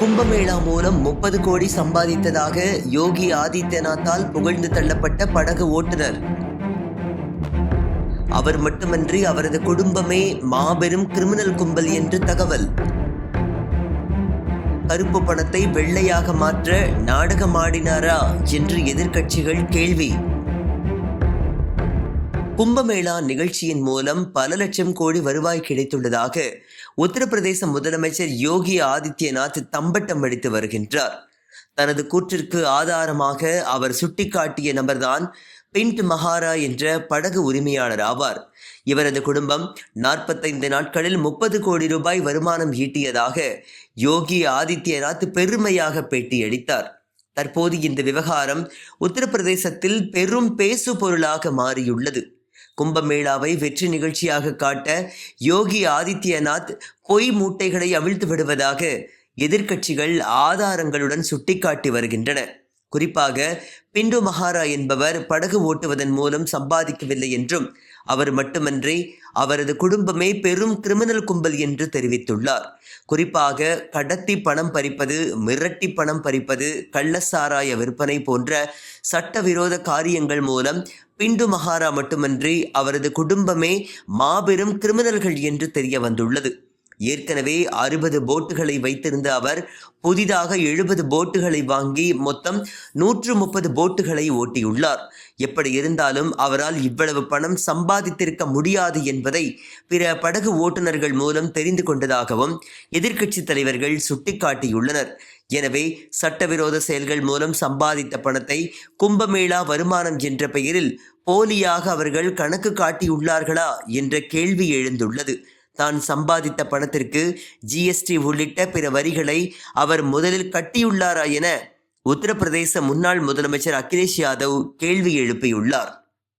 கும்பமேளா மூலம் முப்பது கோடி சம்பாதித்ததாக யோகி ஆதித்யநாத்தால் புகழ்ந்து தள்ளப்பட்ட படகு ஓட்டுநர். அவர் மட்டுமன்றி அவரது குடும்பமே மாபெரும் கிரிமினல் கும்பல் என்று தகவல். கருப்பு பணத்தை வெள்ளையாக மாற்ற நாடகமாடினாரா என்று எதிர்க்கட்சிகள் கேள்வி. கும்பமேளா நிகழ்ச்சியின் மூலம் பல லட்சம் கோடி வருவாய் கிடைத்துள்ளதாக உத்தரப்பிரதேச முதலமைச்சர் யோகி ஆதித்யநாத் தம்பட்டம் அடித்து வருகின்றார். தனது கூற்றிற்கு ஆதாரமாக அவர் சுட்டிக்காட்டிய நபர்தான் பிண்ட் மகாரா என்ற படகு உரிமையாளர் ஆவார். இவரது குடும்பம் நாற்பத்தைந்து நாட்களில் முப்பது கோடி ரூபாய் வருமானம் ஈட்டியதாக யோகி ஆதித்யநாத் பெருமையாக பேட்டியளித்தார். தற்போது இந்த விவகாரம் உத்தரப்பிரதேசத்தில் பெரும் பேசு பொருளாக மாறியுள்ளது. கும்பமேளாவை வெற்றி நிகழ்ச்சியாக காட்ட யோகி ஆதித்யநாத் பொய் மூட்டைகளை அவிழ்த்து விடுவதாக எதிர்க்கட்சிகள் ஆதாரங்களுடன் சுட்டிக்காட்டி வருகின்றன. குறிப்பாக பிண்டு மகாரா என்பவர் படகு ஓட்டுவதன் மூலம் சம்பாதிக்கவில்லை என்றும் அவர் மட்டுமன்றி அவரது குடும்பமே பெரும் கிரிமினல் கும்பல் என்று தெரிவித்துள்ளார். குறிப்பாக கடத்தி பணம் பறிப்பது மிரட்டி பணம் பறிப்பது கள்ளசாராய விற்பனை போன்ற சட்டவிரோத காரியங்கள் மூலம் பிண்டு மகாரா மட்டுமன்றி அவரது குடும்பமே மாபெரும் கிரிமினல்கள் என்று தெரிய வந்துள்ளது ஏற்கனவே அறுபது போட்டுகளை வைத்திருந்த அவர் புதிதாக எழுபது போட்டுகளை வாங்கி மொத்தம் நூற்று முப்பது போட்டுகளை ஓட்டியுள்ளார். எப்படி இருந்தாலும் அவரால் இவ்வளவு பணம் சம்பாதித்திருக்க முடியாது என்பதை பிற படகு ஓட்டுநர்கள் மூலம் தெரிந்து கொண்டதாகவும் எதிர்க்கட்சி தலைவர்கள் சுட்டிக்காட்டியுள்ளனர். எனவே சட்டவிரோத செயல்கள் மூலம் சம்பாதித்த பணத்தை கும்பமேளா வருமானம் என்ற பெயரில் போலியாக அவர்கள் கணக்கு காட்டியுள்ளார்களா என்ற கேள்வி எழுந்துள்ளது. தான் சம்பாதித்த பணத்திற்கு ஜிஎஸ்டி உள்ளிட்ட பிற வரிகளை அவர் முதலில் கட்டியுள்ளாரா என உத்தரப்பிரதேச முன்னாள் முதலமைச்சர் அகிலேஷ் யாதவ் கேள்வி எழுப்பியுள்ளார்.